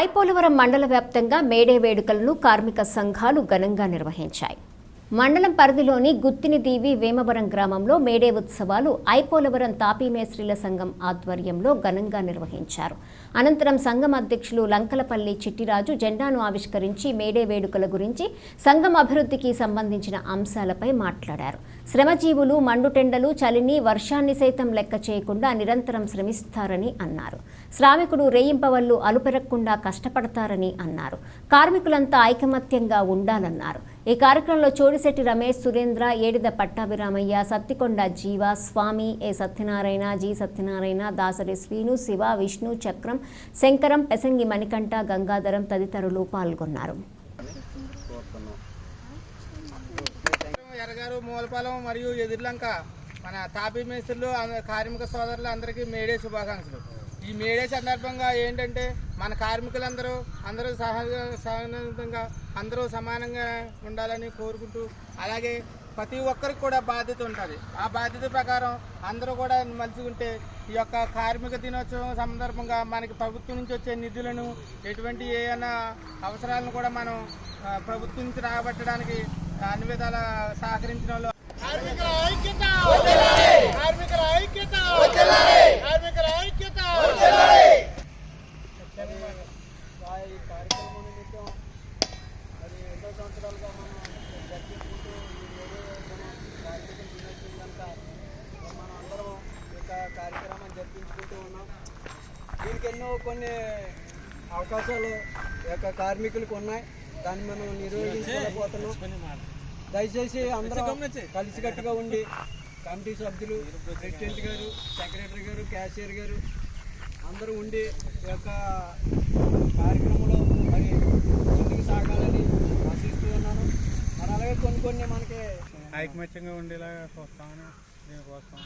ఐపోలవరం మండల వ్యాప్తంగా మేడే వేడుకలను కార్మిక సంఘాలు ఘనంగా నిర్వహించాయి. మండలం పరిధిలోని గుత్తినిదీవి వేమవరం గ్రామంలో మేడే ఉత్సవాలు ఐపోలవరం తాపీ మేస్త్రీల సంఘం ఆధ్వర్యంలో ఘనంగా నిర్వహించారు. అనంతరం సంఘం అధ్యక్షులు లంకలపల్లి చిట్టిరాజు జెండాను ఆవిష్కరించి మేడే వేడుకల గురించి సంఘం అభివృద్ధికి సంబంధించిన అంశాలపై మాట్లాడారు. శ్రమజీవులు మండుటెండలు చలిని వర్షాన్ని సైతం లెక్క చేయకుండా నిరంతరం శ్రమిస్తారని అన్నారు. శ్రామికుడు రేయింపవల్లు అలుపెరక్కుండా కష్టపడతారని అన్నారు. కార్మికులంతా ఐకమత్యంగా ఉండాలన్నారు. ఈ కార్యక్రమంలో చోడిశెట్టి రమేష్ సురేంద్ర ఏడిద పట్టాభిరామయ్య సత్తికొండ జీవ స్వామి ఏ సత్యనారాయణ జి సత్యనారాయణ దాసరి శ్రీను శివ విష్ణు చక్రం శంకరం పెసంగి మణికంఠ గంగాధరం తదితరులు పాల్గొన్నారు. ఎరగారు మూలపాలెం మరియు ఎదుర్లంక మన తాపీ మేస్త్రులు కార్మిక సోదరులు అందరికీ మేడే శుభాకాంక్షలు. ఈ మేడే సందర్భంగా ఏంటంటే మన కార్మికులందరూ అందరూ సహజ సహనంగా అందరూ సమానంగా ఉండాలని కోరుకుంటూ అలాగే ప్రతి ఒక్కరికి కూడా బాధ్యత ఉంటుంది. ఆ బాధ్యత ప్రకారం అందరూ కూడా మంచిగా ఉంటే ఈ యొక్క కార్మిక దినోత్సవం సందర్భంగా మనకి ప్రభుత్వం నుంచి వచ్చే నిధులను ఎటువంటి ఏమైనా అవసరాలను కూడా మనం ప్రభుత్వం నుంచి రాబట్టడానికి అన్ని విధాల సహకరించిన వాళ్ళు. ఈ కార్యక్రమం నిమిత్తం అది ఎన్నో సంవత్సరాలుగా మనం జరిపించుకుంటూ ఈ మనం అందరం యొక్క కార్యక్రమం జరిపించుకుంటూ ఉన్నాం దీనికి ఎన్నో కొన్ని అవకాశాలు యొక్క కార్మికులకు ఉన్నాయి. దాన్ని మనం నిర్వహించలేకపోతున్నాం దయచేసి అందరం కలిసికట్టుగా ఉండి కమిటీ సభ్యులు ప్రెసిడెంట్ గారు సెక్రటరీ గారు క్యాషియర్ గారు అందరూ ఉండి ఈ యొక్క కార్యక్రమంలో మరి ముందుకు సాగాలని ఆశిస్తూ ఉన్నాను. మరి అలాగే కొన్ని కొన్ని మనకి ఐకమత్యంగా ఉండేలాగా చూస్తామని దీనికోసం.